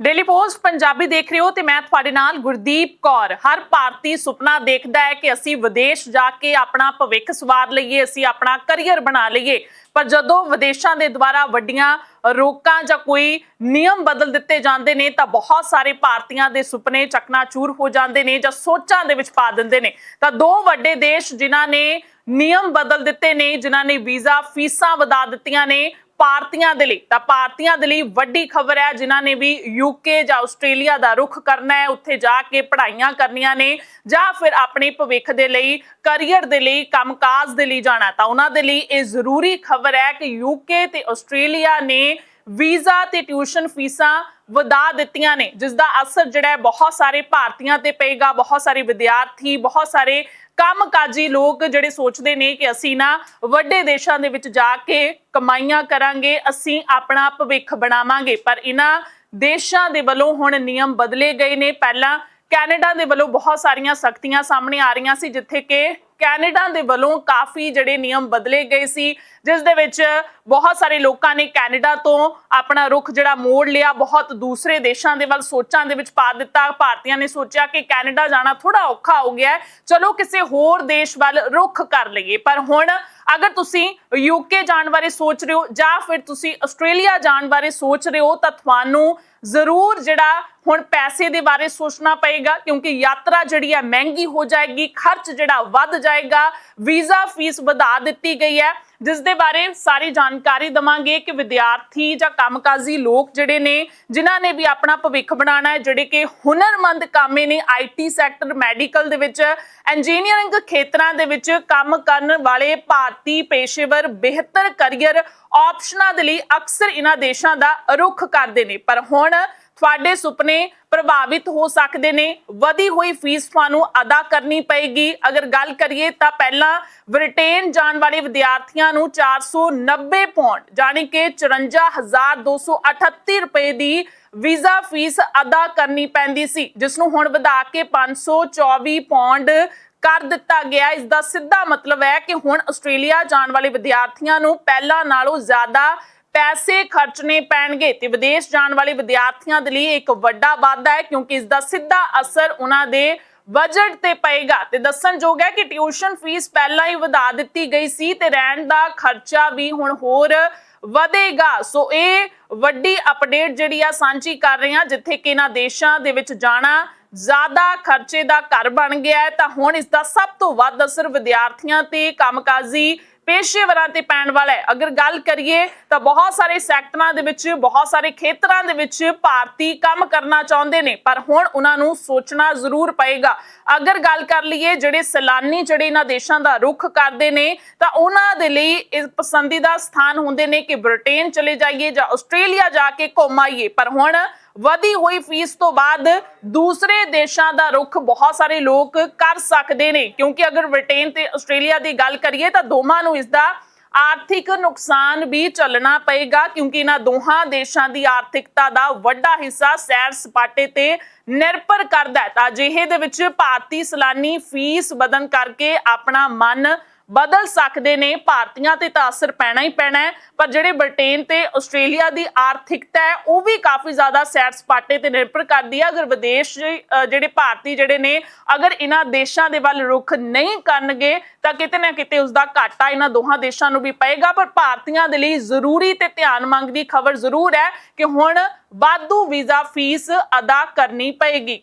Daily post Punjabi ਦੇਖ ਰਹੇ ਹੋ ਤੇ ਮੈਂ ਤੁਹਾਡੇ ਨਾਲ ਗੁਰਦੀਪ ਕੌਰ। ਹਰ ਭਾਰਤੀ ਸੁਪਨਾ ਦੇਖਦਾ ਹੈ ਕਿ ਅਸੀਂ ਵਿਦੇਸ਼ ਜਾ ਕੇ ਆਪਣਾ ਭਵਿੱਖ ਸਵਾਰ ਲਈਏ, ਅਸੀਂ ਆਪਣਾ ਕੈਰੀਅਰ ਬਣਾ ਲਈਏ। ਪਰ ਜਦੋਂ ਵਿਦੇਸ਼ਾਂ ਦੇ ਦੁਆਰਾ ਵੱਡੀਆਂ ਰੋਕਾਂ ਜਾਂ ਕੋਈ ਨਿਯਮ ਬਦਲ ਦਿੱਤੇ ਜਾਂਦੇ ਨੇ, ਤਾਂ ਬਹੁਤ ਸਾਰੇ ਭਾਰਤੀਆਂ ਦੇ ਸੁਪਨੇ ਚਕਨਾਚੂਰ ਹੋ ਜਾਂਦੇ ਨੇ ਜਾਂ ਸੋਚਾਂ ਦੇ ਵਿੱਚ ਪਾ ਦਿੰਦੇ ਨੇ। ਤਾਂ ਦੋ ਵੱਡੇ ਦੇਸ਼ ਜਿਨ੍ਹਾਂ ਨੇ ਨਿਯਮ ਬਦਲ ਦਿੱਤੇ ਨੇ, ਜਿਨ੍ਹਾਂ ਨੇ ਵੀਜ਼ਾ, ਫੀਸਾਂ ਵਧਾ ਦਿੱਤੀਆਂ ਨੇ ਭਾਰਤੀਆਂ ਦੇ ਲਈ। ਤਾਂ ਭਾਰਤੀਆਂ ਦੇ ਲਈ ਵੱਡੀ ਖਬਰ ਹੈ, ਜਿਨ੍ਹਾਂ ਨੇ ਵੀ ਯੂਕੇ ਜਾਂ ਆਸਟ੍ਰੇਲੀਆ ਦਾ ਰੁਖ ਕਰਨਾ ਹੈ, ਉੱਥੇ ਜਾ ਕੇ ਪੜ੍ਹਾਈਆਂ ਕਰਨੀਆਂ ਨੇ ਜਾਂ ਫਿਰ ਆਪਣੇ ਭਵਿੱਖ ਦੇ ਲਈ ਕੈਰੀਅਰ ਦੇ ਲਈ, ਕੰਮਕਾਜ ਦੇ ਲਈ ਜਾਣਾ ਤਾਂ ਉਹਨਾਂ ਦੇ ਲਈ ਇਹ ਜ਼ਰੂਰੀ ਖਬਰ ਹੈ ਕਿ ਯੂਕੇ ਤੇ ਆਸਟ੍ਰੇਲੀਆ ਨੇ ਵੀਜ਼ਾ ਤੇ ਟਿਊਸ਼ਨ ਫੀਸਾਂ ਵਧਾ ਦਿੱਤੀਆਂ ਨੇ ਜਿਸ ਦਾ ਅਸਰ ਜਿਹੜਾ ਹੈ ਬਹੁਤ ਸਾਰੇ ਭਾਰਤੀਆਂ ਤੇ ਪਏਗਾ, ਬਹੁਤ ਸਾਰੇ ਵਿਦਿਆਰਥੀ, ਬਹੁਤ ਸਾਰੇ ਕੰਮਕਾਜੀ ਲੋਕ ਜਿਹੜੇ ਸੋਚਦੇ ਨੇ ਕਿ ਅਸੀਂ ਨਾ ਵੱਡੇ ਦੇਸ਼ਾਂ ਦੇ ਵਿੱਚ ਜਾ ਕੇ ਕਮਾਈਆਂ ਕਰਾਂਗੇ, ਅਸੀਂ ਆਪਣਾ ਭਵਿੱਖ ਬਣਾਵਾਂਗੇ। ਪਰ ਇਹਨਾਂ ਦੇਸ਼ਾਂ ਦੇ ਵੱਲੋਂ ਹੁਣ ਨਿਯਮ ਬਦਲੇ ਗਏ ਨੇ। ਪਹਿਲਾਂ ਕੈਨੇਡਾ ਦੇ ਵੱਲੋਂ ਬਹੁਤ ਸਾਰੀਆਂ ਸਖਤੀਆਂ ਸਾਹਮਣੇ ਆ ਰਹੀਆਂ ਸੀ, ਜਿੱਥੇ ਕਿ ਕੈਨੇਡਾ ਦੇ ਵੱਲੋਂ ਕਾਫੀ ਜਿਹੜੇ ਨਿਯਮ ਬਦਲੇ ਗਏ ਸੀ, ਜਿਸ ਦੇ ਵਿੱਚ ਬਹੁਤ ਸਾਰੇ ਲੋਕਾਂ ਨੇ ਕੈਨੇਡਾ ਤੋਂ ਆਪਣਾ ਰੁਖ ਜਿਹੜਾ ਮੋੜ ਲਿਆ, ਬਹੁਤ ਦੂਸਰੇ ਦੇਸ਼ਾਂ ਦੇ ਵੱਲ ਸੋਚਾਂ ਦੇ ਵਿੱਚ ਪਾ ਦਿੱਤਾ, ਭਾਰਤੀਆਂ ਨੇ ਸੋਚਿਆ ਕਿ ਕੈਨੇਡਾ ਜਾਣਾ ਥੋੜਾ ਔਖਾ ਹੋ ਗਿਆ ਚਲੋ ਕਿਸੇ ਹੋਰ ਦੇਸ਼ ਵੱਲ ਰੁਖ ਕਰ ਲਈਏ, ਪਰ ਹੁਣ ਅਗਰ ਤੁਸੀਂ ਯੂਕੇ ਜਾਣ ਬਾਰੇ ਸੋਚ ਰਹੇ ਹੋ ਜਾਂ ਫਿਰ ਤੁਸੀਂ ਆਸਟ੍ਰੇਲੀਆ ਜਾਣ ਬਾਰੇ ਸੋਚ ਰਹੇ ਹੋ ਤਾਂ ਤੁਹਾਨੂੰ ਜ਼ਰੂਰ ਜਿਹੜਾ ਹੁਣ ਪੈਸੇ ਦੇ ਬਾਰੇ ਸੋਚਣਾ ਪਏਗਾ, ਕਿਉਂਕਿ ਯਾਤਰਾ ਜਿਹੜੀ ਹੈ ਮਹਿੰਗੀ ਹੋ ਜਾਏਗੀ, ਖਰਚ ਜਿਹੜਾ ਵੱਧ ਜਾਏਗਾ, ਵੀਜ਼ਾ ਫੀਸ ਵਧਾ ਦਿੱਤੀ ਗਈ ਹੈ। ਜਿਸ ਦੇ ਬਾਰੇ ਸਾਰੀ ਜਾਣਕਾਰੀ ਦਵਾਂਗੇ ਕਿ ਵਿਦਿਆਰਥੀ ਜਾਂ ਕੰਮਕਾਜੀ ਲੋਕ ਜਿਹੜੇ ਨੇ, ਜਿਨ੍ਹਾਂ ਨੇ ਵੀ ਆਪਣਾ ਭਵਿੱਖ ਬਣਾਉਣਾ ਹੈ, ਜਿਹੜੇ ਕਿ ਹੁਨਰਮੰਦ ਕਾਮੇ ਨੇ ਆਈਟੀ ਸੈਕਟਰ ਮੈਡੀਕਲ ਦੇ ਵਿੱਚ ਇੰਜੀਨੀਅਰਿੰਗ ਖੇਤਰਾਂ ਦੇ ਵਿੱਚ ਕੰਮ ਕਰਨ ਵਾਲੇ ਭਾਰਤੀ ਪੇਸ਼ੇਵਰ ਬਿਹਤਰ ਕੈਰੀਅਰ ਆਪਸ਼ਨਾਂ ਦੇ ਲਈ ਅਕਸਰ ਇਹਨਾਂ ਦੇਸ਼ਾਂ ਦਾ ਰੁਖ ਕਰਦੇ ਨੇ। ਪਰ ਹੁਣ ਤੁਹਾਡੇ ਸੁਪਨੇ ਪ੍ਰਭਾਵਿਤ ਹੋ ਸਕਦੇ ਨੇ, ਵਧੀ ਹੋਈ ਫੀਸ ਤੁਹਾਨੂੰ ਅਦਾ ਕਰਨੀ ਪਏਗੀ। ਅਗਰ ਗੱਲ ਕਰੀਏ ਤਾਂ ਪਹਿਲਾਂ ਬ੍ਰਿਟੇਨ ਜਾਣ ਵਾਲੇ ਵਿਦਿਆਰਥੀਆਂ ਨੂੰ 490 ਪੌਂਡ ਜਾਨੀ ਕਿ 54238 ਰੁਪਏ ਦੀ ਵੀਜ਼ਾ ਫੀਸ ਅਦਾ ਕਰਨੀ ਪੈਂਦੀ ਸੀ, ਜਿਸ ਨੂੰ ਹੁਣ ਵਧਾ ਕੇ 524 ਪੌਂਡ ਕਰ ਦਿੱਤਾ ਗਿਆ। ਇਸ ਦਾ ਸਿੱਧਾ ਮਤਲਬ ਹੈ ਕਿ ਹੁਣ ਆਸਟ੍ਰੇਲੀਆ ਜਾਣ ਵਾਲੇ ਵਿਦਿਆਰਥੀਆਂ ਨੂੰ ਪਹਿਲਾਂ ਨਾਲੋਂ ਜ਼ਿਆਦਾ ਪੈਸੇ ਖਰਚਣੇ ਪੈਣਗੇ ਤੇ ਵਿਦੇਸ਼ ਜਾਣ ਵਾਲੇ ਵਿਦਿਆਰਥੀਆਂ ਦੇ ਲਈ ਇੱਕ ਵੱਡਾ ਵਾਧਾ ਹੈ, ਕਿਉਂਕਿ ਇਸ ਦਾ ਸਿੱਧਾ ਅਸਰ ਉਹਨਾਂ ਦੇ ਬਜਟ ਤੇ ਪਏਗਾ। ਤੇ ਦੱਸਣਯੋਗ ਹੈ ਕਿ ਟਿਊਸ਼ਨ ਫੀਸ ਪਹਿਲਾਂ ਹੀ ਵਧਾ ਦਿੱਤੀ ਗਈ ਸੀ ਤੇ ਰਹਿਣ ਦਾ ਖਰਚਾ ਵੀ ਹੁਣ ਹੋਰ ਵਧੇਗਾ। ਸੋ ਇਹ ਵੱਡੀ ਅਪਡੇਟ ਜਿਹੜੀ ਆ ਸਾਂਝੀ ਕਰ ਰਹੇ ਹਾਂ, ਜਿੱਥੇ ਕਿ ਇਹਨਾਂ ਦੇਸ਼ਾਂ ਦੇ ਵਿੱਚ ਜਾਣਾ ਜ਼ਿਆਦਾ ਖਰਚੇ ਦਾ ਘਰ ਬਣ ਗਿਆ ਹੈ, ਤਾਂ ਹੁਣ ਇਸ ਦਾ ਸਭ ਤੋਂ ਵੱਧ ਅਸਰ ਵਿਦਿਆਰਥੀਆਂ ਤੇ ਕੰਮਕਾਜੀ ਪੇਸ਼ੇਵਰਾਂ ਤੇ ਪੈਣ ਵਾਲਾ ਹੈ। ਅਗਰ ਗੱਲ ਕਰੀਏ ਤਾਂ ਬਹੁਤ ਸਾਰੇ ਸੈਕਟਰਾਂ ਦੇ ਵਿੱਚ, ਬਹੁਤ ਸਾਰੇ ਖੇਤਰਾਂ ਦੇ ਵਿੱਚ ਭਾਰਤੀ ਕੰਮ ਕਰਨਾ ਚਾਹੁੰਦੇ ਨੇ। ਪਰ ਹੁਣ ਉਹਨਾਂ ਨੂੰ ਸੋਚਣਾ ਜ਼ਰੂਰ ਪਏਗਾ। ਅਗਰ ਗੱਲ ਕਰ ਲਈਏ, ਜਿਹੜੇ ਸੈਲਾਨੀ, ਜਿਹੜੇ ਇਹਨਾਂ ਦੇਸ਼ਾਂ ਦਾ ਰੁਖ ਕਰਦੇ ਨੇ, ਤਾਂ ਉਹਨਾਂ ਦੇ ਲਈ ਇਹ ਪਸੰਦੀਦਾ ਸਥਾਨ ਹੁੰਦੇ ਨੇ ਕਿ ਬ੍ਰਿਟੇਨ ਚਲੇ ਜਾਈਏ ਜਾਂ ਆਸਟ੍ਰੇਲੀਆ ਜਾ ਕੇ ਘੁੰਮ ਆਈਏ। ਪਰ ਹੁਣ ਵਧੀ ਹੋਈ ਫੀਸ ਤੋਂ ਬਾਅਦ ਦੂਸਰੇ ਦੇਸ਼ਾਂ ਦਾ ਰੁਖ ਬਹੁਤ ਸਾਰੇ ਲੋਕ ਕਰ ਸਕਦੇ ਨੇ। ਕਿਉਂਕਿ ਅਗਰ ਬ੍ਰਿਟੇਨ ਤੇ ਆਸਟ੍ਰੇਲੀਆ ਦੀ ਗੱਲ ਕਰੀਏ ਤਾਂ ਦੋਵਾਂ ਨੂੰ ਇਸ ਦਾ ਆਰਥਿਕ ਨੁਕਸਾਨ ਵੀ ਚੱਲਣਾ ਪਏਗਾ, ਕਿਉਂਕਿ ਇਹਨਾਂ ਦੋਹਾਂ ਦੇਸ਼ਾਂ ਦੀ ਆਰਥਿਕਤਾ ਦਾ ਵੱਡਾ ਹਿੱਸਾ ਸੈਰ ਸਪਾਟੇ ਤੇ ਨਿਰਭਰ ਕਰਦਾ ਹੈ। ਤਾਂ ਅਜਿਹੇ ਦੇ ਵਿੱਚ ਭਾਰਤੀ ਸਲਾਨੀ ਫੀਸ ਵਧਣ ਕਰਕੇ ਆਪਣਾ ਮਨ ਬਦਲ ਸਕਦੇ ਨੇ, ਭਾਰਤੀਆਂ ਤੇ ਤਾਂ ਅਸਰ ਪੈਣਾ ਹੀ ਪੈਣਾ ਹੈ, ਪਰ ਜਿਹੜੇ ਬ੍ਰਿਟੇਨ ਤੇ ਆਸਟ੍ਰੇਲੀਆ ਦੀ ਆਰਥਿਕਤਾ ਹੈ, ਉਹ ਵੀ ਕਾਫੀ ਜ਼ਿਆਦਾ ਸੈਰ ਸਪਾਟੇ ਤੇ ਨਿਰਭਰ ਕਰਦੀ ਹੈ। ਅਗਰ ਵਿਦੇਸ਼ ਜਿਹੜੇ ਭਾਰਤੀ ਜਿਹੜੇ ਨੇ, ਅਗਰ ਇਹਨਾਂ ਦੇਸ਼ਾਂ ਦੇ ਵੱਲ ਰੁਖ ਨਹੀਂ ਕਰਨਗੇ, ਤਾਂ ਕਿਤੇ ਨਾ ਕਿਤੇ ਉਸ ਦਾ ਘਾਟਾ ਇਹਨਾਂ ਦੋਹਾਂ ਦੇਸ਼ਾਂ ਨੂੰ ਵੀ ਪਏਗਾ। ਪਰ ਭਾਰਤੀਆਂ ਦੇ ਲਈ ਜ਼ਰੂਰੀ ਤੇ ਧਿਆਨ ਮੰਗਦੀ ਖਬਰ ਜ਼ਰੂਰ ਹੈ ਕਿ ਹੁਣ ਵਾਧੂ ਵੀਜ਼ਾ ਫੀਸ ਅਦਾ ਕਰਨੀ ਪਏਗੀ।